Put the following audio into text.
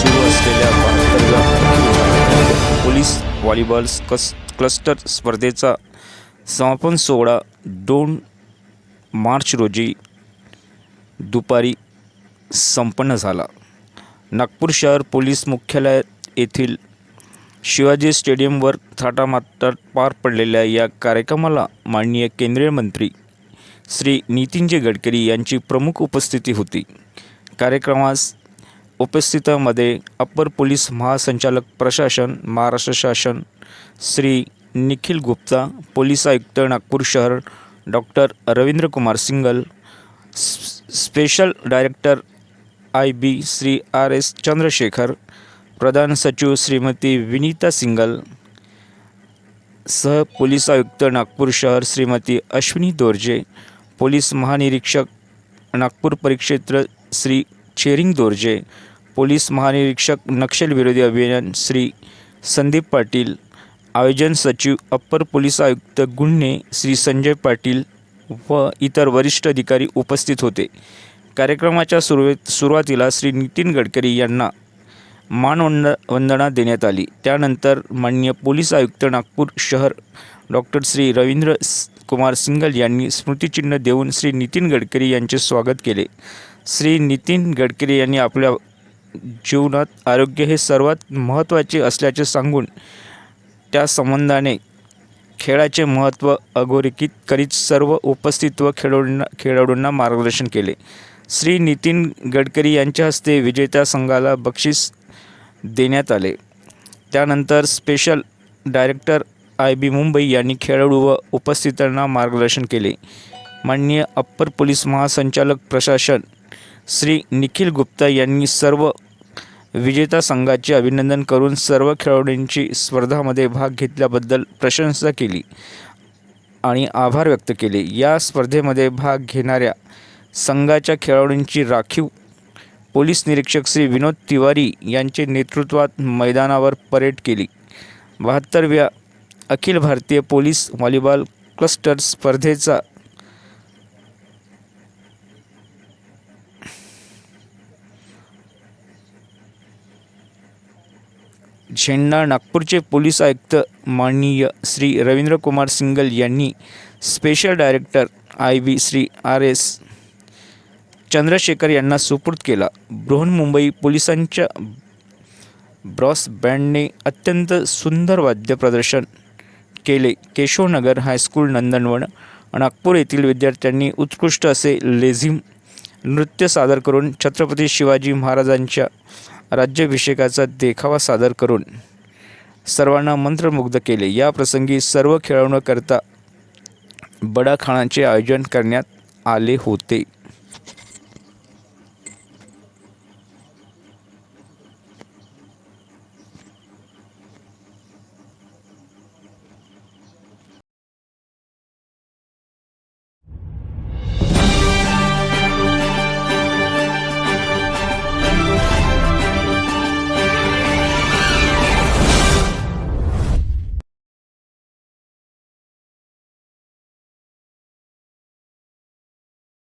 सुरू असलेल्या police volleyball कस क्लस्टर स्पर्धेचा समापन सोहळा दोन मार्च रोजी दुपारी संपन्न झाला. नागपूर शहर पोलीस मुख्यालय येथील शिवाजी स्टेडियमवर थाटामाटात पार पडलेल्या या कार्यक्रमाला माननीय केंद्रीय मंत्री श्री नितीनजी गडकरी यांची प्रमुख उपस्थिती होती. कार्यक्रमास उपस्थितामध्ये अप्पर पोलीस महासंचालक प्रशासन महाराष्ट्र शासन श्री निखिल गुप्ता पोलीस आयुक्त नागपूर शहर doctor Ravindra Kumar Singal special director I B Shri R S Chandrashekhar प्रधान सचिव श्रीमती विनीता सिंगल सह पोलीस आयुक्त नागपूर शहर श्रीमती अश्विनी दोर्जे पोलीस महानिरीक्षक नागपूर परिक्षेत्र श्री चेरिंग दोर्जे पोलीस महानिरीक्षक नक्षलविरोधी अभियान श्री संदीप पाटील आयोजन सचिव अप्पर पोलीस आयुक्त गुन्हे श्री संजय पाटील व इतर वरिष्ठ अधिकारी उपस्थित होते. कार्यक्रमाच्या सुरुवात सुरुवातीला श्री नितीन गडकरी यांना मानवंद वंदना देण्यात आली. त्यानंतर माननीय पोलीस आयुक्त नागपूर शहर डॉक्टर श्री रवींद्र कुमार सिंगल यांनी स्मृतिचिन्ह देऊन श्री नितीन गडकरी यांचे स्वागत केले. श्री नितीन गडकरी यांनी आपल्या जीवनात आरोग्य हे सर्वात महत्त्वाचे असल्याचे सांगून त्या संबंधाने खेळाचे महत्त्व अधोरेखित करीत सर्व उपस्थित व खेळाडूंना खेळाडूंना मार्गदर्शन केले. श्री नितीन गडकरी यांच्या हस्ते विजेत्या संघाला बक्षीस देण्यात आले. त्यानंतर special director I B Mumbai यांनी खेळाडू व उपस्थितांना मार्गदर्शन केले. माननीय अप्पर पोलीस महासंचालक प्रशासन श्री निखिल गुप्ता यांनी सर्व विजेता संघाचे अभिनंदन करून सर्व खेळाडूंची स्पर्धामध्ये भाग घेतल्याबद्दल प्रशंसा केली आणि आभार व्यक्त केले. या स्पर्धेमध्ये भाग घेणाऱ्या संघाच्या खेळाडूंची राखीव पोलीस निरीक्षक श्री विनोद तिवारी यांचे नेतृत्वात मैदानावर परेड केली. बहात्तरव्या Akhil Bharatiya police volleyball cluster स्पर्धेचा झेंडा नागपूरचे पोलीस आयुक्त माननीय श्री रवींद्र कुमार सिंगल यांनी special director I B Shri R S Chandrashekhar यांना सुपूर्द केला. बृहन्मुंबई पोलिसांच्या ब्रॉस बँडने अत्यंत सुंदर वाद्य प्रदर्शन केले. केशवनगर हायस्कूल नंदनवन नागपूर येथील विद्यार्थ्यांनी उत्कृष्ट असे लेझिम नृत्य सादर करून छत्रपती शिवाजी महाराजांच्या राज्याभिषेकाचा देखावा सादर करून सर्वांना मंत्रमुग्ध केले. या प्रसंगी सर्व खेळवण्याकरता बडाखाणांचे आयोजन करण्यात आले होते.